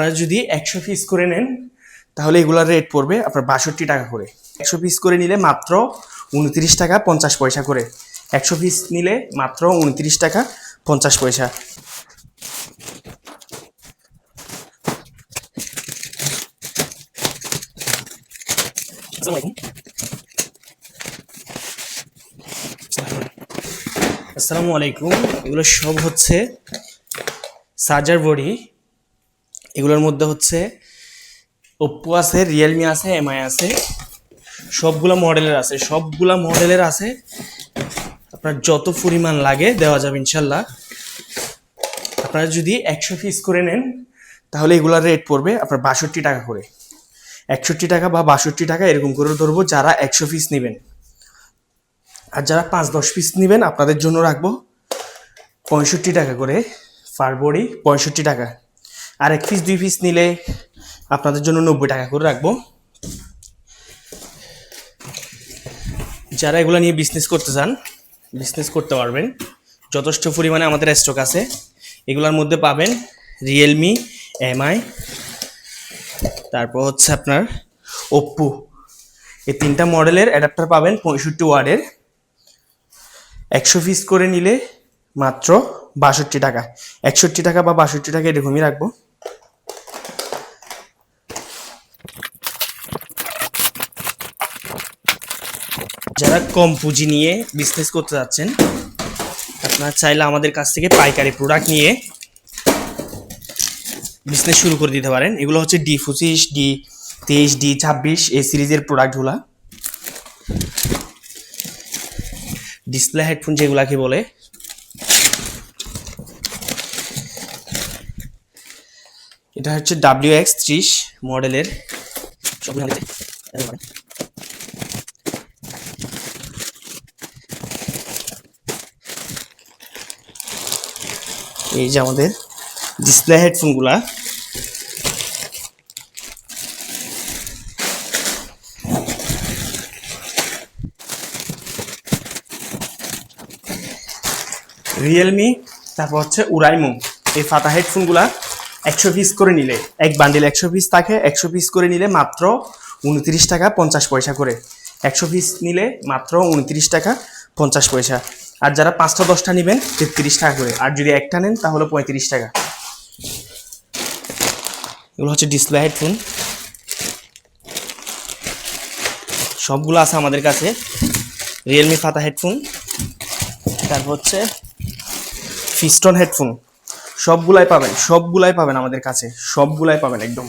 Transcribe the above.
আপনারা যদি একশো পিস করে নেন, তাহলে এগুলোর রেট পড়বে আপনার বাষট্টি টাকা করে। একশো পিস করে নিলে মাত্র উনত্রিশ টাকা পঞ্চাশ পয়সা করে। একশো পিস নিলে মাত্র উনত্রিশ টাকা পঞ্চাশ পয়সা। আসসালামু আলাইকুম। এগুলো সব হচ্ছে চার্জার বডি। এগুলোর মধ্যে হচ্ছে ওপ্পো আছে রিয়েলমি আছে এমআই আছে, সবগুলো মডেলের আছে। সবগুলো মডেলের আছে। আপনার যত পরিমাণ লাগে দেওয়া যাবে ইনশাল্লাহ। আপনারা যদি একশো পিস করে নেন, তাহলে এগুলার রেট পড়বে আপনার বাষট্টি টাকা করে। একষট্টি টাকা বা বাষট্টি টাকা এরকম করে ধরবো যারা একশো পিস নেবেন। আর যারা পাঁচ দশ পিস নেবেন, আপনাদের জন্য রাখব পঁয়ষট্টি টাকা করে পার বডি পঁয়ষট্টি টাকা। আর এক পিস দুই পিস নিলে আপনাদের জন্য নব্বই টাকা করে রাখব। যারা এগুলো নিয়ে বিজনেস করতে চান বিজনেস করতে পারবেন। যথেষ্ট পরিমাণে আমাদের স্টক আছে। এগুলোর মধ্যে পাবেন রিয়েলমি এমআই তারপর হচ্ছে আপনার ওপ্পো এই তিনটা মডেলের অ্যাডাপ্টার পাবেন পঁয়ষট্টি ওয়ার্ডের। একশো পিস করে নিলে মাত্র বাষট্টি টাকা। একষট্টি টাকা বা বাষট্টি টাকা এরকমই রাখব। যারা কম পুঁজি নিয়ে বিজনেস করতে যাচ্ছেন, আপনারা চাইলে আমাদের কাছ থেকে পাইকারি প্রোডাক্ট নিয়ে বিজনেস শুরু করে দিতে পারেন। এগুলো হচ্ছে ডি পঁচিশ ডি তেইশ ডি ছাব্বিশ, এই সিরিজের প্রোডাক্টগুলা ডিসপ্লে হেডফোন যেগুলাকে বলে। এটা হচ্ছে ডাব্লিউ এক্স ত্রিশ মডেলের আমাদের এই পাবেন। এই যে আমাদের ডিসপ্লে হেডফোনগুলা রিয়েলমি তারপর হচ্ছে উরাইমো এই ফাতা হেডফোনগুলা একশো পিস করে নিলে, এক বান্ডিল একশো পিস থাকে, একশো পিস করে নিলে মাত্র উনত্রিশ টাকা পঞ্চাশ পয়সা করে। একশো পিস নিলে মাত্র উনত্রিশ টাকা পঞ্চাশ পয়সা। আর যারা পাঁচটা, দশটা নেবেন, তেত্রিশ টাকা করে। আর যদি একটা নেন, তাহলে পঁয়ত্রিশ টাকা। এগুলো হচ্ছে ডিসপ্লে হেডফোন সবগুলো আছে আমাদের কাছে। রিয়েলমি ফাতা হেডফোন তারপর হচ্ছে ফিস্টন হেডফোন সবগুলাই পাবেন সবগুলাই পাবেন আমাদের কাছে। সবগুলাই পাবেন একদম।